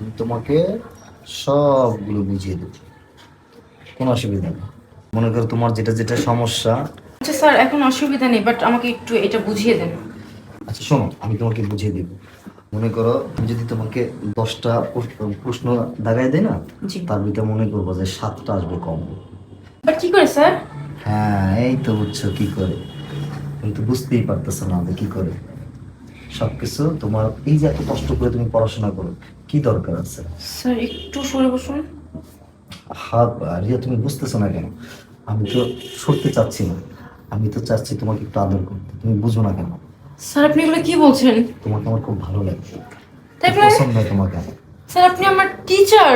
আমি তোমাকে সবগুলো বুঝিয়ে দেবো। কোনো অসুবিধা নেই। মনে করো তোমার যেটা যেটা সমস্যা। আচ্ছা স্যার এখন অসুবিধা নেই বাট আমাকে একটু এটা বুঝিয়ে দেন। আচ্ছা শোনো আমি তোমাকে বুঝিয়ে দেব। মনে করো যদি তোমাকে দশটা প্রশ্ন- দাগাই দেয় না। তার ভিতরে মনে করব যে সাতটা আসবে কম। বাট কি করে স্যার? হ্যাঁ এই তো বুঝছ কি করে। কিন্তু বুঝতেই পারতেছো না যে কি করে। সবকিছু তোমার এই যে এত কষ্ট করে তুমি পড়াশোনা করো কি দরকার আছে? স্যার একটু সরে বসুন। হাত রিয়া তুমি বুঝতেছো না কেন? আমি তো সরতে চাচ্ছি না। আমি তো চাচ্ছি তোমাকে একটু আদর করতে। তুমি বুঝো না কেন? স্যার আপনি এগুলো কি বলছেন? তোমাকে আমার খুব ভালো লাগে। তাই পছন্দ হয় তোমাকে স্যার আপনি আমার টিচার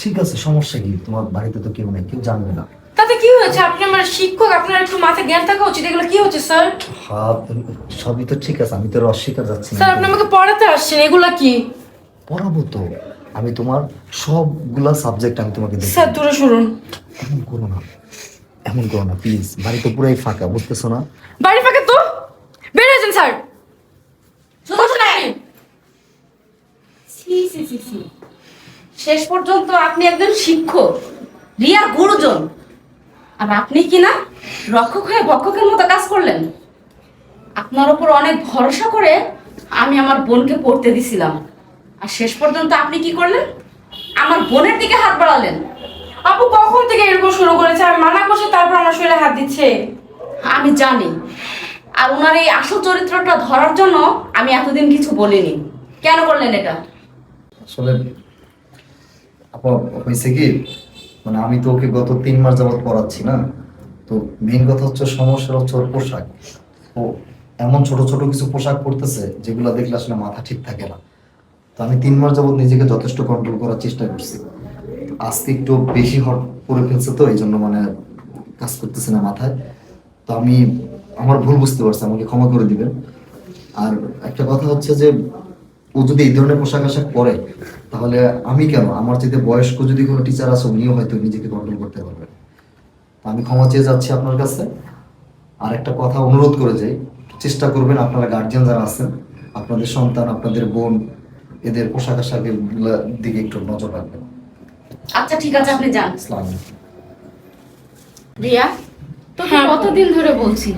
ঠিক আছে সমস্যা কি? তোমার বাড়িতে তো কেউ নেই কেউ জানবে না। তাতে কি হয়েছে? আপনি আমার শিক্ষক আপনার একটু মাথায় জ্ঞান থাকা উচিত। এগুলো কি হচ্ছে স্যার? হাত সবই তো ঠিক আছে আমি তো অস্বীকার যাচ্ছি স্যার আপনি আমাকে পড়াতে আসছেন এগুলো কি? পড়াবো তো আমি তোমার সবগুলা সাবজেক্ট আমি তোমাকে দেখি। স্যার দূরে শুনুন এমন করো না। এমন করো না প্লিজ বাড়ি তো পুরাই ফাঁকা বুঝতেছো না? বাড়ি ফাঁকে তো? বের হয়েছেন স্যার। শেষ পর্যন্ত আপনি একজন শিক্ষক রিয়ার গুরুজন। আর আপনি কি না রক্ষক হয়ে ভক্ষকের মতো কাজ করলেন? আপনার উপর অনেক ভরসা করে আমি আমার বোনকে পড়তে দিছিলাম। আর শেষ পর্যন্ত আপনি কি করলেন? আমার বোনের দিকে হাত বাড়ালেন। আপু কখন থেকে এরকম শুরু করেছে? আমি মানা করছি তারপর আমার শরীরে হাত দিচ্ছে। আমি জানি। আর ওনার এই আসল চরিত্রটা ধরার জন্য আমি এতদিন কিছু বলিনি। কেন করলেন এটা? আসলে আপা, হয়েছে কি? মানে আমি তো ওকে গত তিন মাস যাবত পড়াচ্ছি না। তো মেইন কথা হচ্ছে সমস্যা হচ্ছে ওর পোশাক। ও এমন ছোট ছোট কিছু পোশাক পরতেছে যেগুলো দেখলে আসলে মাথা ঠিক থাকে না। আমি তিন মাস যাবত নিজেকে যথেষ্ট কন্ট্রোল করার চেষ্টা করছি। আজকে একটু বেশি হট করে ফেলছে তো এই জন্য মানে কাজ করতেছে না মাথায়। তো আমি, আমার ভুল বুঝতে পারছি, আমাকে ক্ষমা করে দিবেন। আর একটা কথা হচ্ছে যে, ও যদি এই ধরনের পোশাক আশাক পরে, তাহলে আমি কেন? আমার চাইতে বয়স্ক যদি কোনো টিচার আছে, উনিও হয়তো নিজেকে কন্ট্রোল করতে পারবেন। আমি ক্ষমা চেয়ে যাচ্ছি আপনার কাছে। আর একটা কথা অনুরোধ করে যাই, চেষ্টা করবেন আপনারা গার্জিয়ান যারা আছেন, আপনাদের সন্তান, আপনাদের বোন এদের পোশাক আশাকের দিকে একটু নজর রাখবেন। আচ্ছা ঠিক আছে আপনি যান। রিয়া তোকে হ্যাঁ। কতদিন ধরে বলছি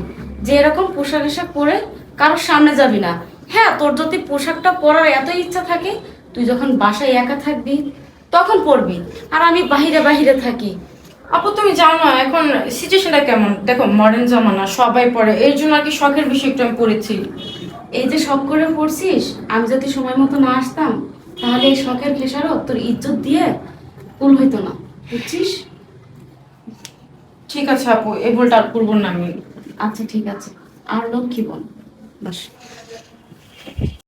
যে এরকম পোশাক আশাক পরে কারোর সামনে যাবি না। হ্যাঁ তোর যদি পোশাকটা পরার এত ইচ্ছা থাকে তুই যখন বাসায় একা থাকবি তখন পরবি। আর আমি বাহিরে বাহিরে থাকি। আপু তুমি জানো এখন সিচুয়েশনটা কেমন? দেখো মডার্ন জামানা সবাই পড়ে এর জন্য আর কি শখের বিষয় একটু আমি পড়েছি। এই যে শখ করে পড়ছিস আমি যদি সময় মতো না আসতাম তাহলে এই শখের খেসারত তোর ইজ্জত দিয়ে কুল হইতো না বুঝছিস? ঠিক আছে আপু এই ভুলটা আর করব না আমি। আচ্ছা ঠিক আছে। আর লক্ষ্মী বল বাস।